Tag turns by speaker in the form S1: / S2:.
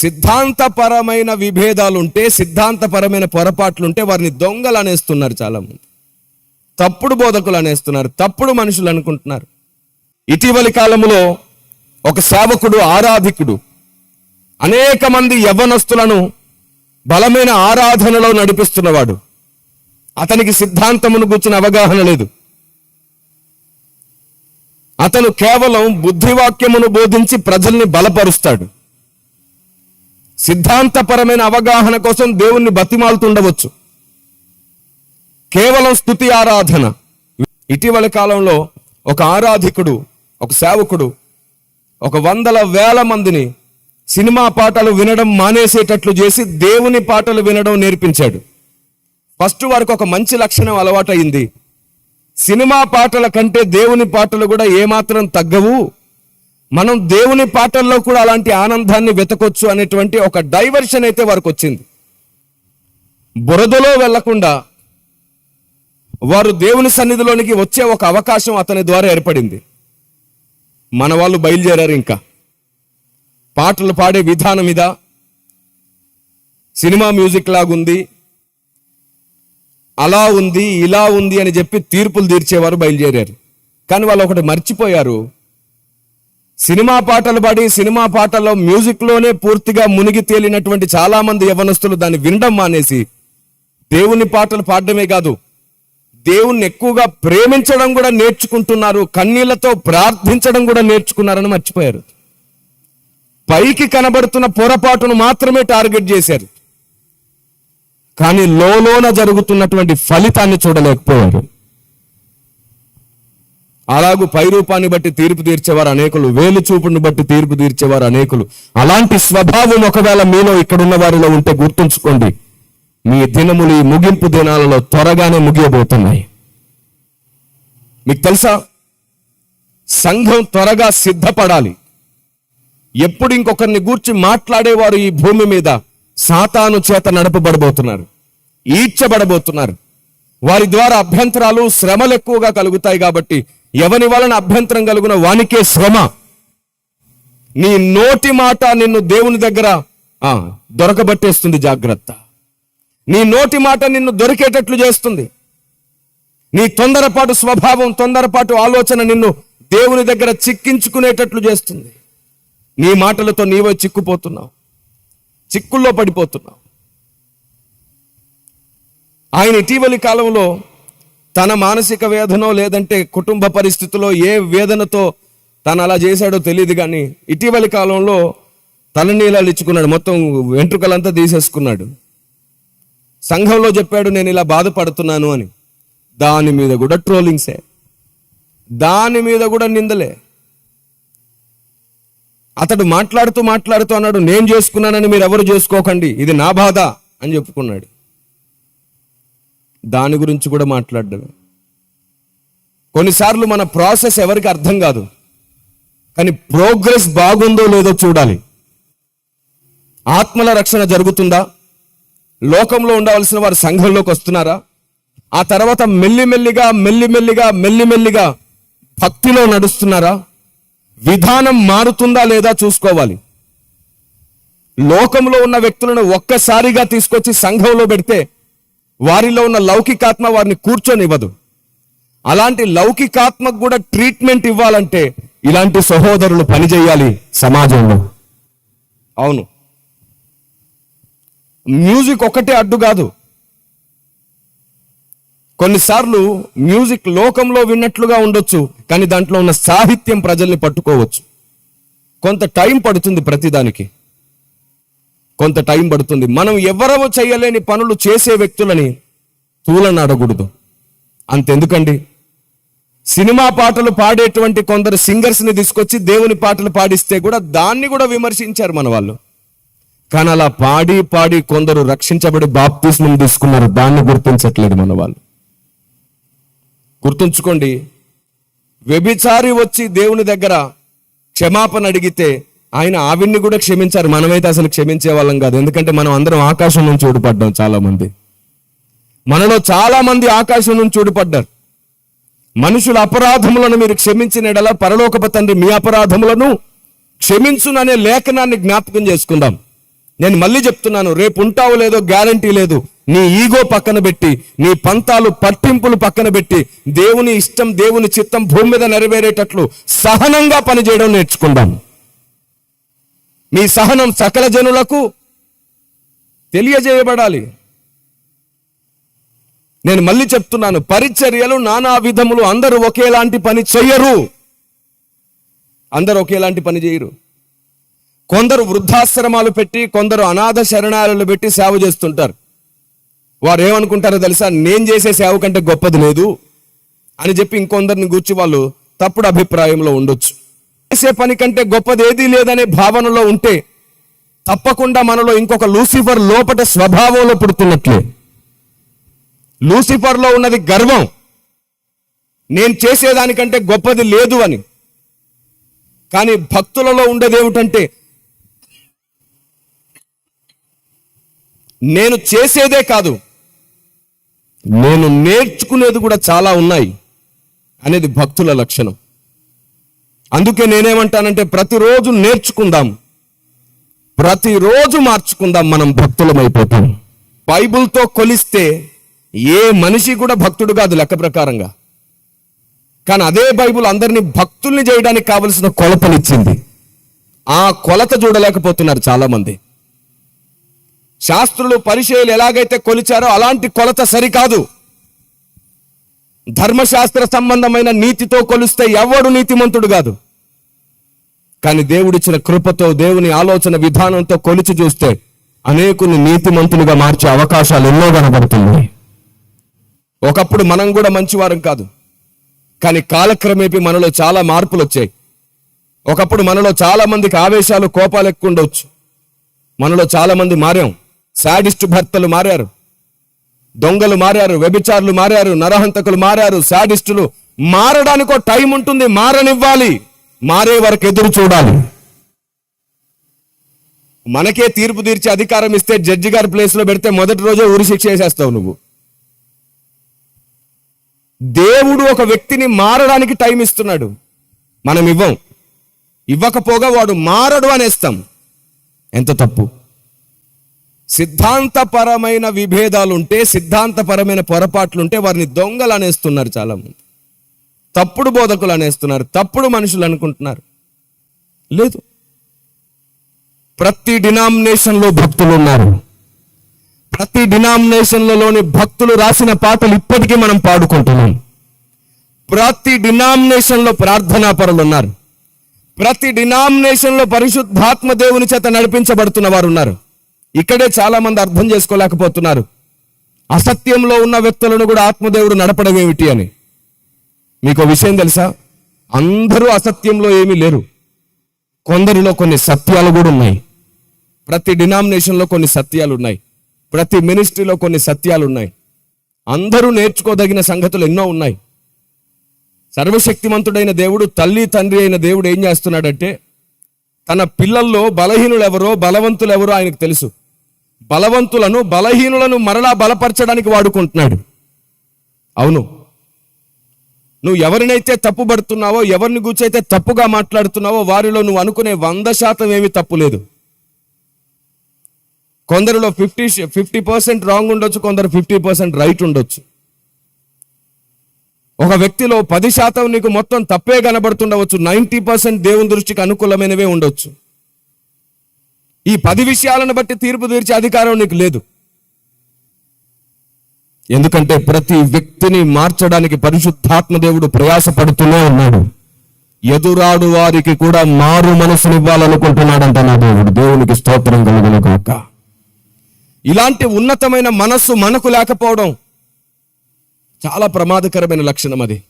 S1: సిద్ధాంతపరమైన విభేదాలుంటే సిద్ధాంతపరమైన పొరపాట్లుంటే వారిని దొంగలు అనేస్తున్నారు చాలామంది. తప్పుడు బోధకులు అనేస్తున్నారు తప్పుడు మనుషులు అనుకుంటున్నారు ఇటీవలి కాలంలో ఒక సేవకుడు ఆరాధికుడు అనేక మంది యవ్వనస్తులను బలమైన ఆరాధనలో నడిపిస్తున్నవాడు. అతనికి సిద్ధాంతమును గుర్చిన అవగాహన లేదు. అతను కేవలం బుద్ధివాక్యమును బోధించి ప్రజల్ని బలపరుస్తాడు. సిద్ధాంతపరమైన అవగాహన కోసం దేవుణ్ణి బతిమాలుతుండవచ్చు. కేవలం స్థుతి ఆరాధన. ఇటీవల కాలంలో ఒక ఆరాధికుడు ఒక సేవకుడు ఒక వందల వేల మందిని సినిమా పాటలు వినడం మానేసేటట్లు చేసి దేవుని పాటలు వినడం నేర్పించాడు. ఫస్ట్ వారికి ఒక మంచి లక్షణం అలవాటైంది సినిమా పాటల కంటే దేవుని పాటలు కూడా ఏమాత్రం తగ్గవు. మనం దేవుని పాటల్లో కూడా అలాంటి ఆనందాన్ని వెతకొచ్చు అనేటువంటి ఒక డైవర్షన్ అయితే వారికి వచ్చింది. బురదలో వెళ్ళకుండా వారు దేవుని సన్నిధిలోనికి వచ్చే ఒక అవకాశం అతని ద్వారా ఏర్పడింది. మన వాళ్ళు బయలుదేరారు ఇంకా. పాటలు పాడే విధానం ఇదా? సినిమా మ్యూజిక్ లాగుంది. అలా ఉంది ఇలా ఉంది అని చెప్పి తీర్పులు తీర్చేవారు బయలుదేరారు. కానీ వాళ్ళు ఒకటి మర్చిపోయారు. సినిమా పాటలు పాడి సినిమా పాటల్లో మ్యూజిక్లోనే పూర్తిగా మునిగి తేలినటువంటి చాలా మంది యవనస్తులు దాన్ని వినడం మానేసి దేవుని పాటలు పాడడమే కాదు దేవుణ్ణి ఎక్కువగా ప్రేమించడం కూడా నేర్చుకుంటున్నారు కన్నీళ్ళతో ప్రార్థించడం కూడా నేర్చుకున్నారని మర్చిపోయారు. పైకి కనబడుతున్న పొరపాటును మాత్రమే టార్గెట్ చేశారు. కానీ లోలోన జరుగుతున్నటువంటి ఫలితాన్ని చూడలేకపోయారు. అలాగూ పైరూపాన్ని బట్టి తీర్పు తీర్చేవారు అనేకులు వేలు చూపుని బట్టి తీర్పు తీర్చేవారు అనేకులు. అలాంటి స్వభావం ఒకవేళ మీలో ఇక్కడున్న వారిలో ఉంటే గుర్తుంచుకోండి. మీ దినములు ఈ ముగింపు దినాలలో త్వరగానే ముగియబోతున్నాయి. మీకు తెలుసా? సంఘం త్వరగా సిద్ధపడాలి. ఎప్పుడు ఇంకొకరిని గూర్చి మాట్లాడేవారు ఈ భూమి మీద సాతాను చేత నడపబడబోతున్నారు ఈడ్చబడబోతున్నారు. వారి ద్వారా అభ్యంతరాలు శ్రమలు ఎక్కువగా కలుగుతాయి కాబట్టి ఎవని వలన అభ్యంతరం కలుగున వానికే శ్రమ. నీ నోటి మాట నిన్ను దేవుని దగ్గర దొరకబట్టేస్తుంది జాగ్రత్త. నీ నోటి మాట నిన్ను దొరికేటట్లు చేస్తుంది. నీ తొందరపాటు స్వభావం తొందరపాటు ఆలోచన నిన్ను దేవుని దగ్గర చిక్కించుకునేటట్లు చేస్తుంది. నీ మాటలతో నీవే చిక్కుపోతున్నావు. చిక్కుల్లో పడిపోతున్నావు. ఆయన ఇటీవలి కాలంలో తన మానసిక వేదనో లేదంటే కుటుంబ పరిస్థితిలో ఏ వేదనతో తను అలా చేశాడో తెలియదు కానీ ఇటీవలి కాలంలో తలనీలాలు ఇచ్చుకున్నాడు. మొత్తం వెంట్రుకలంతా తీసేసుకున్నాడు. సంఘంలో చెప్పాడు నేను ఇలా బాధపడుతున్నాను అని. దాని మీద కూడా ట్రోలింగ్సే. దాని మీద కూడా నిందలే. అతడు మాట్లాడుతూ మాట్లాడుతూ అన్నాడు నేను చేసుకున్నానని మీరు ఎవరు చేసుకోకండి ఇది నా బాధ అని చెప్పుకున్నాడు. దాని గురించి కూడా మాట్లాడడమే కొన్నిసార్లు మన ప్రాసెస్ ఎవరికి అర్థం కాదు. కానీ ప్రోగ్రెస్ బాగుందో లేదో చూడాలి. ఆత్మల రక్షణ జరుగుతుందా? లోకంలో ఉండవలసిన వారు సంఘంలోకి వస్తున్నారా? ఆ తర్వాత మెల్లిమెల్లిగా మెల్లిమెల్లిగా మెల్లిమెల్లిగా భక్తిలో నడుస్తున్నారా? విధానం మారుతుందా లేదా చూసుకోవాలి. లోకంలో ఉన్న వ్యక్తులను ఒక్కసారిగా తీసుకొచ్చి సంఘంలో పెడితే వారిలో ఉన్న లౌకికాత్మ వారిని కూర్చొనివ్వదు. అలాంటి లౌకికాత్మకు కూడా ట్రీట్మెంట్ ఇవ్వాలంటే ఇలాంటి సహోదరులు పనిచేయాలి సమాజంలో. అవును. మ్యూజిక్ ఒకటే అడ్డు కాదు. కొన్నిసార్లు మ్యూజిక్ లోకంలో విన్నట్లుగా ఉండొచ్చు కానీ దాంట్లో ఉన్న సాహిత్యం ప్రజల్ని పట్టుకోవచ్చు. కొంత టైం పడుతుంది ప్రతిదానికి. కొంత టైం పడుతుంది. మనం ఎవరో చేయలేని పనులు చేసే వ్యక్తులని తూలనాడకూడదు. అంతెందుకండి? సినిమా పాటలు పాడేటువంటి కొందరు సింగర్స్ని తీసుకొచ్చి దేవుని పాటలు పాడిస్తే కూడా దాన్ని కూడా విమర్శించారు మన వాళ్ళు కానీ అలా పాడి పాడి కొందరు రక్షించబడి బాప్తిస్మం తీసుకున్నారు. దాన్ని గుర్తించట్లేదు మన వాళ్ళు గుర్తుంచుకోండి. వ్యభిచారి వచ్చి దేవుని దగ్గర క్షమాపణ అడిగితే ఆయన ఆవిడ్ని కూడా క్షమించారు. మనమైతే అసలు క్షమించే వాళ్ళం కాదు. ఎందుకంటే మనం అందరం ఆకాశం నుంచి ఊడిపడ్డాం చాలా మంది మనలో చాలా మంది ఆకాశం నుంచి చూడుపడ్డారు మనుషుల అపరాధములను మీరు క్షమించిన ఎడల పరలోకప తండ్రి మీ అపరాధములను క్షమించుననే లేఖనాన్ని జ్ఞాపకం చేసుకుందాం. నేను మళ్ళీ చెప్తున్నాను రేపు ఉంటావో లేదో గ్యారంటీ లేదు. నీ ఈగో పక్కన పెట్టి నీ పంతాలు పట్టింపులు పక్కన పెట్టి దేవుని ఇష్టం దేవుని చిత్తం భూమి మీద నెరవేరేటట్లు సహనంగా పనిచేయడం నేర్చుకుందాం. మీ సహనం సకల జనులకు తెలియజేయబడాలి. నేను మళ్ళీ చెప్తున్నాను పరిచర్యలు నానా విధములు అందరూ ఒకేలాంటి పని చెయ్యరు. అందరూ ఒకేలాంటి పని చేయరు కొందరు వృద్ధాశ్రమాలు పెట్టి కొందరు అనాథ శరణాలయాలు పెట్టి సేవ చేస్తుంటారు. వారు ఏమనుకుంటారో తెలుసా? నేను చేసే సేవ కంటే గొప్పది లేదు అని చెప్పి ఇంకొందరిని గూర్చి వాళ్ళు తప్పుడు అభిప్రాయంలో ఉండొచ్చు. చేసే పని కంటే గొప్పది ఏదీ లేదనే భావనలో ఉంటే తప్పకుండా మనలో ఇంకొక లూసిఫర్ లోపట స్వభావంలో పుడుతున్నట్లే. లూసిఫర్లో ఉన్నది గర్వం. నేను చేసేదానికంటే గొప్పది లేదు అని. కానీ భక్తులలో ఉండేది ఏమిటంటే నేను చేసేదే కాదు నేను నేర్చుకునేది కూడా చాలా ఉన్నాయి అనేది భక్తుల లక్షణం. అందుకే నేనేమంటానంటే ప్రతిరోజు నేర్చుకుందాం. ప్రతిరోజు మార్చుకుందాం మనం భక్తులమైపోతాం. బైబుల్తో కొలిస్తే ఏ మనిషి కూడా భక్తుడు కాదు లెక్క ప్రకారంగా. కానీ అదే బైబిల్ అందరినీ భక్తుల్ని చేయడానికి కావలసిన కొలతనిచ్చింది. ఆ కొలత చూడలేకపోతున్నారు చాలామంది. శాస్త్రులు పరిచయాలు ఎలాగైతే కొలిచారో అలాంటి కొలత సరికాదు. ధర్మశాస్త్ర సంబంధమైన నీతితో కొలిస్తే ఎవడు నీతిమంతుడు కాదు. కానీ దేవుడిచ్చిన కృపతో దేవుని ఆలోచన విధానంతో కొలిచి చూస్తే అనేకుని నీతిమంతులుగా మార్చే అవకాశాలు ఎన్నో కనబడుతుంది ఒకప్పుడు మనం కూడా మంచివారం కాదు. కానీ కాలక్రమేపీ మనలో చాలా మార్పులు వచ్చాయి ఒకప్పుడు మనలో చాలా మందికి ఆవేశాలు కోపాలు ఎక్కువ ఉండవచ్చు మనలో చాలా మంది మారాం. శాడిస్ట్ భర్తలు మారారు. దొంగలు మారారు వ్యభిచారులు మారారు నరహంతకులు మారారు శాడిస్టులు మారడానికో టైం ఉంటుంది మారనివ్వాలి. మారే వరకు ఎదురు చూడాలి. మనకే తీర్పు తీర్చి అధికారం ఇస్తే జడ్జి గారి ప్లేస్లో పెడితే మొదటి రోజే ఉరి శిక్ష వేసేస్తావు నువ్వు. దేవుడు ఒక వ్యక్తిని మారడానికి టైం ఇస్తున్నాడు. మనం ఇవ్వం. ఇవ్వకపోగా వాడు మారడు అనేస్తాం. ఎంత తప్పు. సిద్ధాంతపరమైన విభేదాలుంటే సిద్ధాంతపరమైన పొరపాట్లు ఉంటే వారిని దొంగలు అనేస్తున్నారు చాలామంది. తప్పుడు బోధకులు అనేస్తున్నారు తప్పుడు మనుషులు అనుకుంటున్నారు లేదు. ప్రతి డినామినేషన్లో భక్తులు ఉన్నారు ప్రతి డినామినేషన్లలోని భక్తులు రాసిన పాటలు ఇప్పటికీ మనం పాడుకుంటున్నాం. ప్రతి డినామినేషన్లో ప్రార్థనా పరులు ఉన్నారు ప్రతి డినామినేషన్లో పరిశుద్ధాత్మ దేవుని చేత నడిపించబడుతున్న వారు ఉన్నారు ఇక్కడే చాలా మంది అర్థం చేసుకోలేకపోతున్నారు. అసత్యంలో ఉన్న వ్యక్తులను కూడా ఆత్మదేవుడు నడపడమేమిటి అని. మీకు విషయం తెలుసా? అందరూ అసత్యంలో ఏమీ లేరు. కొందరిలో కొన్ని సత్యాలు కూడా ఉన్నాయి. ప్రతి డినామినేషన్లో కొన్ని సత్యాలు ఉన్నాయి. ప్రతి మినిస్ట్రీలో కొన్ని సత్యాలు ఉన్నాయి. అందరూ నేర్చుకోదగిన సంగతులు ఎన్నో ఉన్నాయి. సర్వశక్తిమంతుడైన దేవుడు తల్లి తండ్రి అయిన దేవుడు ఏం చేస్తున్నాడంటే తన పిల్లల్లో బలహీనులు ఎవరో బలవంతులు ఎవరో ఆయనకు తెలుసు. బలవంతులను బలహీనులను మరలా బలపరచడానికి వాడుకుంటున్నాడు. అవును. నువ్వు ఎవరినైతే తప్పుపడుతున్నావో ఎవరిని గుర్చైతే తప్పుగా మాట్లాడుతున్నావో వారిలో నువ్వు అనుకునే వంద శాతం ఏమీ తప్పు లేదు. కొందరిలో ఫిఫ్టీ ఫిఫ్టీ పర్సెంట్ రాంగ్ ఉండొచ్చు కొందరు ఫిఫ్టీ పర్సెంట్ రైట్ ఉండొచ్చు. ఒక వ్యక్తిలో పది శాతం నీకు మొత్తం తప్పే కనబడుతుండవచ్చు నైంటీ పర్సెంట్ దేవుని దృష్టికి అనుకూలమైనవే ఉండొచ్చు. ఈ పది విషయాలను బట్టి తీర్పు తీర్చే అధికారం నీకు లేదు. ఎందుకంటే ప్రతి వ్యక్తిని మార్చడానికి పరిశుద్ధాత్మ దేవుడు ప్రయాసపడుతూనే ఉన్నాడు. ఎదురాడు వారికి కూడా మారు మనసునివ్వాలనుకుంటున్నాడంట నా దేవుడు. దేవునికి స్తోత్రం కలుగును కాక ఇలాంటి ఉన్నతమైన మనస్సు మనకు లేకపోవడం చాలా ప్రమాదకరమైన లక్షణం అది.